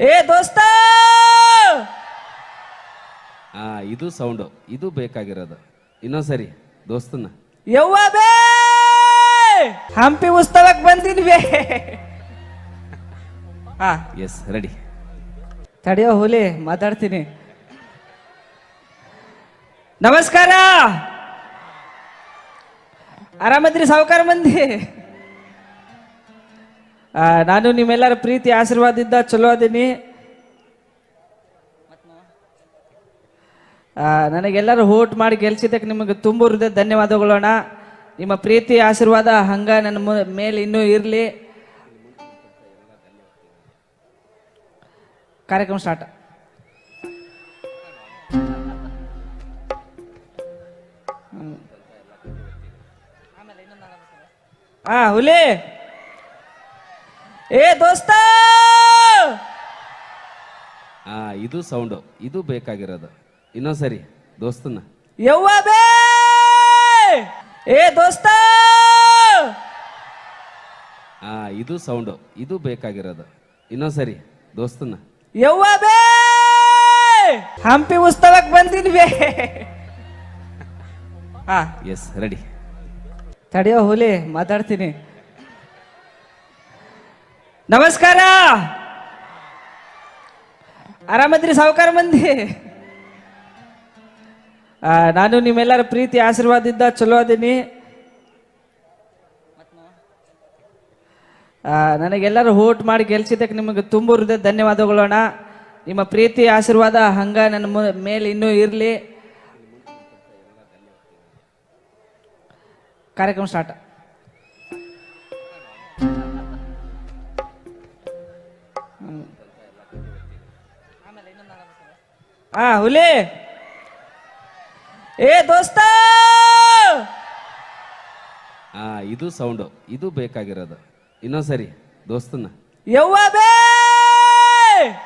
ಏ ದೋಸ್ತ! ಆ ಇದು ಸೌಂಡು ಇದು ಬೇಕಾಗಿರೋದು. ಇನ್ನೊಂದ್ಸರಿ ದೋಸ್ತನ. ಯವ್ವ ಬೇ! ಹಂಪಿ ಉತ್ಸವಕ್ಕೆ ಬಂದಿದ್ವಿ. ಹಾ. ಎಸ್ ರೆಡಿ ತಡೆಯೋ ಹುಲಿ ಮಾತಾಡ್ತೀನಿ. ನಮಸ್ಕಾರ! ಆರಾಮದ್ರಿ ಸಾವುಕಾರ ಮಂದಿ? ನಾನು ನಿಮ್ಮೆಲ್ಲರ ಪ್ರೀತಿ, ಆಶೀರ್ವಾದದಿಂದ ಚಲೋ ಅದೀನಿ. ನನಗೆಲ್ಲರೂ ಹೋಟ್ ಮಾಡಿ ಗೆಲ್ಸಿದ್ದಕ್ಕೆ ನಿಮಗೆ ತುಂಬ ಹೃದಯ ಧನ್ಯವಾದಗಳೋಣ ನಿಮ್ಮ ಪ್ರೀತಿ, ಆಶೀರ್ವಾದ, ಹಂಗ ನನ್ನ ಮೇಲೆ ಇನ್ನೂ ಇರಲಿ. ಕಾರ್ಯಕ್ರಮ ಸ್ಟಾರ್ಟ್ ಹಾ ಹುಲಿ! ಏ ದೋಸ್ತ! ಆ ಇದು ಸೌಂಡು. ಇದು ಬೇಕಾಗಿರೋದು. ಇನ್ನೊಂದ್ಸರಿ ದೋಸ್ತನ್ನ. ಯವ್ವ ಬೇ! ಏ ದೋಸ್ತ! ಆ ಇದು ಸೌಂಡು. ಇದು ಬೇಕಾಗಿರೋದು. ಇನ್ನೊಂದ್ಸರಿ ದೋಸ್ತನ್ನ. ಯವ್ವ ಬೇ! ಹಂಪಿ ಉತ್ಸವಕ್ಕೆ ಬಂದಿದ್ವಿ. ಬೇ ಹಾ. ಎಸ್ ರೆಡಿ ತಡೆಯೋ ಹುಲಿ ಮಾತಾಡ್ತೀನಿ. ನಮಸ್ಕಾರ. ಆರಾಮದ್ರಿ ಸಾವುಕಾರ ಮಂದಿ? ನಾನು ನಿಮ್ಮೆಲ್ಲರ ಪ್ರೀತಿ, ಆಶೀರ್ವಾದದಿಂದ ಚಲೋ ಅದೀನಿ. ನನಗೆಲ್ಲರೂ ಹೋಟ್ ಮಾಡಿ ಗೆಲ್ಸಿದ್ದಕ್ಕೆ ನಿಮಗೆ ತುಂಬ ಹೃದಯ ಧನ್ಯವಾದಗಳೋಣ ನಿಮ್ಮ ಪ್ರೀತಿ, ಆಶೀರ್ವಾದ, ಹಂಗ ನನ್ನ ಮೇಲೆ ಇನ್ನೂ ಇರಲಿ. ಕಾರ್ಯಕ್ರಮ ಸ್ಟಾರ್ಟ್ ಹಾ ಹುಲಿ. ಏ ದೋಸ್ತ! ಆ ಇದು ಸೌಂಡು ಇದು ಬೇಕಾಗಿರೋದು. ಇನ್ನೊಂದ್ಸರಿ ದೋಸ್ತನ ಯವ್ವ ಬೇ!